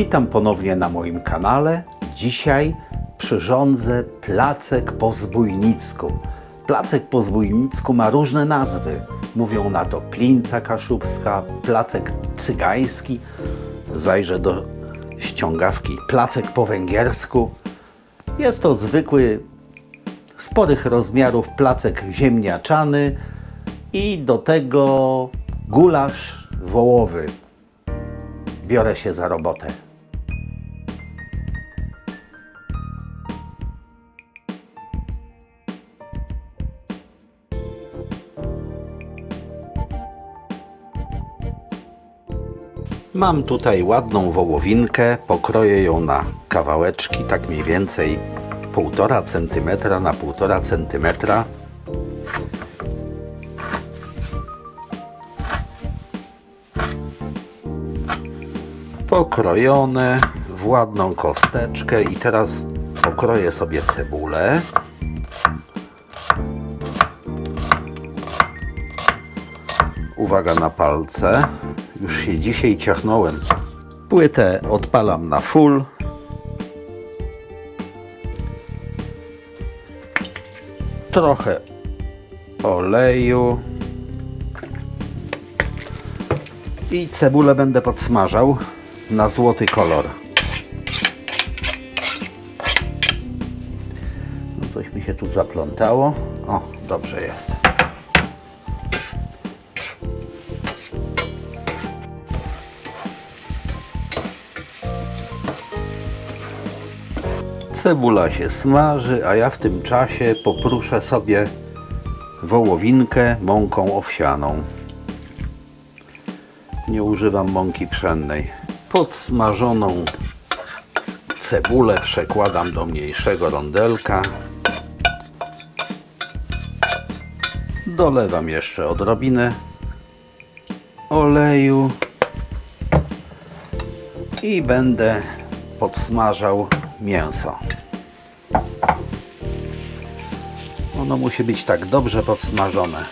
Witam ponownie na moim kanale. Dzisiaj przyrządzę placek po zbójnicku. Placek po zbójnicku ma różne nazwy. Mówią na to plinca kaszubska, placek cygański. Zajrzę do ściągawki placek po węgiersku. Jest to zwykły, sporych rozmiarów placek ziemniaczany i do tego gulasz wołowy. Biorę się za robotę. Mam tutaj ładną wołowinkę, pokroję ją na kawałeczki, tak mniej więcej 1,5 cm na 1,5 cm. Pokrojone w ładną kosteczkę i teraz pokroję sobie cebulę. Uwaga na palce. Już się dzisiaj ciachnąłem. Płytę odpalam na full. Trochę oleju. I cebulę będę podsmażał na złoty kolor. No coś mi się tu zaplątało. O, dobrze jest. Cebula się smaży, a ja w tym czasie popruszę sobie wołowinkę mąką owsianą. Nie używam mąki pszennej. Podsmażoną cebulę przekładam do mniejszego rondelka. Dolewam jeszcze odrobinę oleju i będę podsmażał mięso. Ono musi być tak dobrze podsmażone.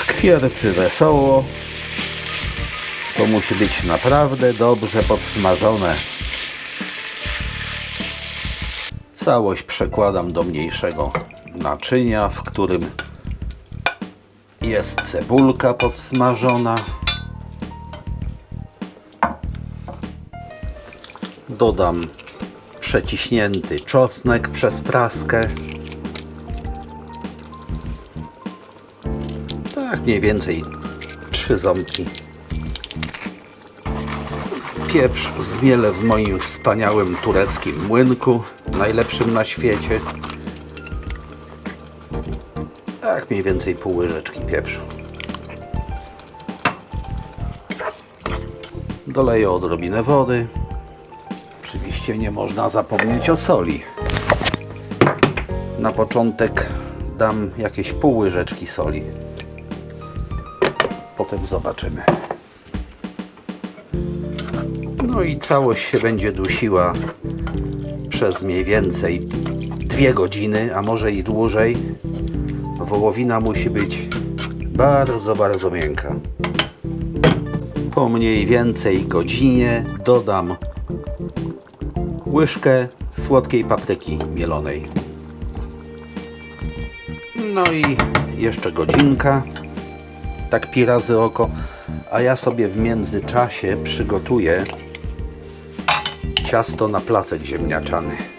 Skwierczy wesoło. To musi być naprawdę dobrze podsmażone. Całość przekładam do mniejszego naczynia, w którym jest cebulka podsmażona. Dodam przeciśnięty czosnek przez praskę. Tak mniej więcej trzy ząbki. Pieprz zmielę w moim wspaniałym tureckim młynku, najlepszym na świecie. Tak mniej więcej pół łyżeczki pieprzu. Doleję odrobinę wody. Oczywiście nie można zapomnieć o soli. Na początek dam jakieś pół łyżeczki soli. Potem zobaczymy. No i całość się będzie dusiła przez mniej więcej dwie godziny, a może i dłużej. Wołowina musi być bardzo, bardzo miękka. Po mniej więcej godzinie dodam łyżkę słodkiej papryki mielonej. No i jeszcze godzinka, tak pi razy oko, a ja sobie w międzyczasie przygotuję ciasto na placek ziemniaczany.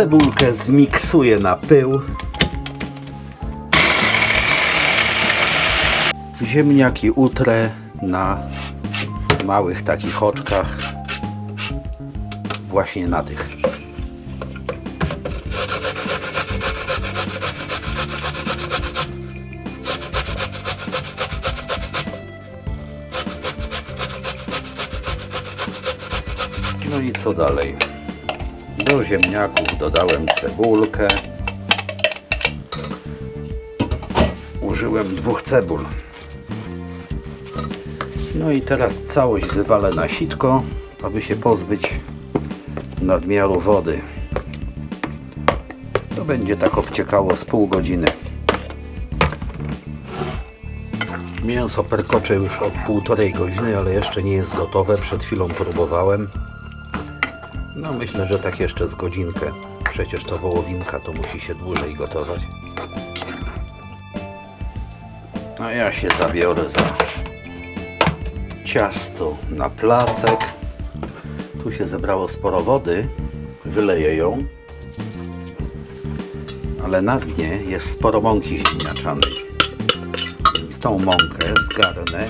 Cebulkę zmiksuję na pył. Ziemniaki utrę na małych takich oczkach. Właśnie na tych. No i co dalej? Do ziemniaków dodałem cebulkę. Użyłem dwóch cebul. No i teraz całość wywalę na sitko, aby się pozbyć nadmiaru wody. To będzie tak obciekało z pół godziny. Mięso perkocze już od półtorej godziny, ale jeszcze nie jest gotowe. Przed chwilą próbowałem. No myślę, że tak jeszcze z godzinkę. Przecież to wołowinka to musi się dłużej gotować. A ja się zabiorę za ciasto na placek. Tu się zebrało sporo wody. Wyleję ją. Ale na dnie jest sporo mąki ziemniaczanej. Więc tą mąkę zgarnę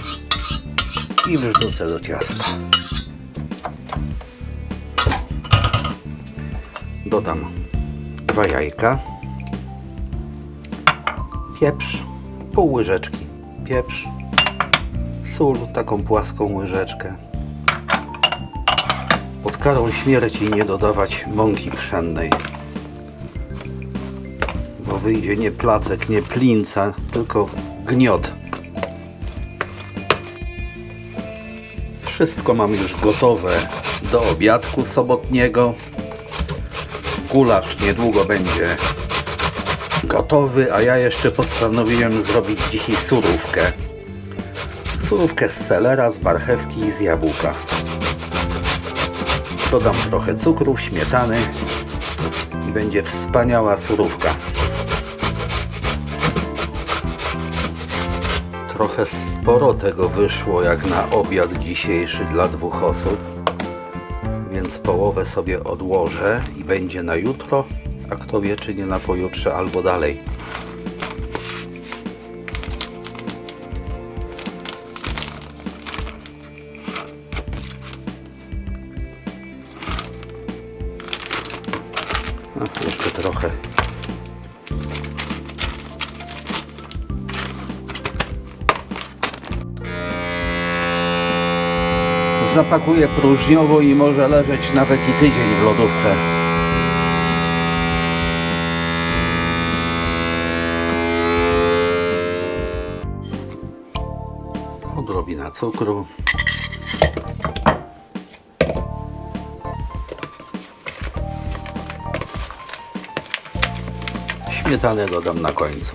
i wrzucę do ciasta. Dodam dwa jajka, pieprz, pół łyżeczki pieprz, sól, taką płaską łyżeczkę. Pod karą śmierci nie dodawać mąki pszennej, bo wyjdzie nie placek, nie plinca, tylko gniot. Wszystko mam już gotowe do obiadku sobotniego. Gulasz niedługo będzie gotowy, a ja jeszcze postanowiłem zrobić dzisiaj surówkę. Surówkę z selera, z marchewki i z jabłka. Dodam trochę cukru, śmietany i będzie wspaniała surówka. Trochę sporo tego wyszło jak na obiad dzisiejszy dla dwóch osób, więc połowę sobie odłożę i będzie na jutro, a kto wie czy nie na pojutrze albo dalej. Zapakuję próżniowo i może leżeć nawet i tydzień w lodówce. Odrobina cukru. Śmietanę dodam na końcu.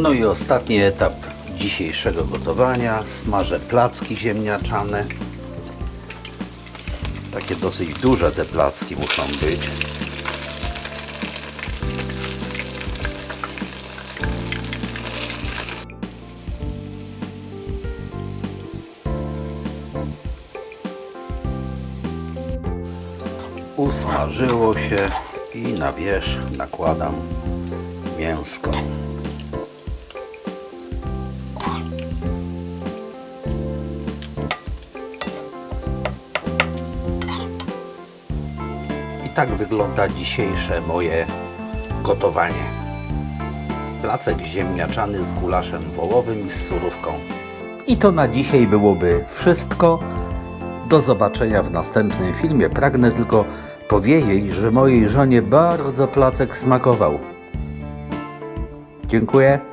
No i ostatni etap dzisiejszego gotowania. Smażę placki ziemniaczane. Takie dosyć duże te placki muszą być. Usmażyło się i na wierzch nakładam mięsko. Tak wygląda dzisiejsze moje gotowanie. Placek ziemniaczany z gulaszem wołowym i z surówką. I to na dzisiaj byłoby wszystko. Do zobaczenia w następnym filmie. Pragnę tylko powiedzieć, że mojej żonie bardzo placek smakował. Dziękuję.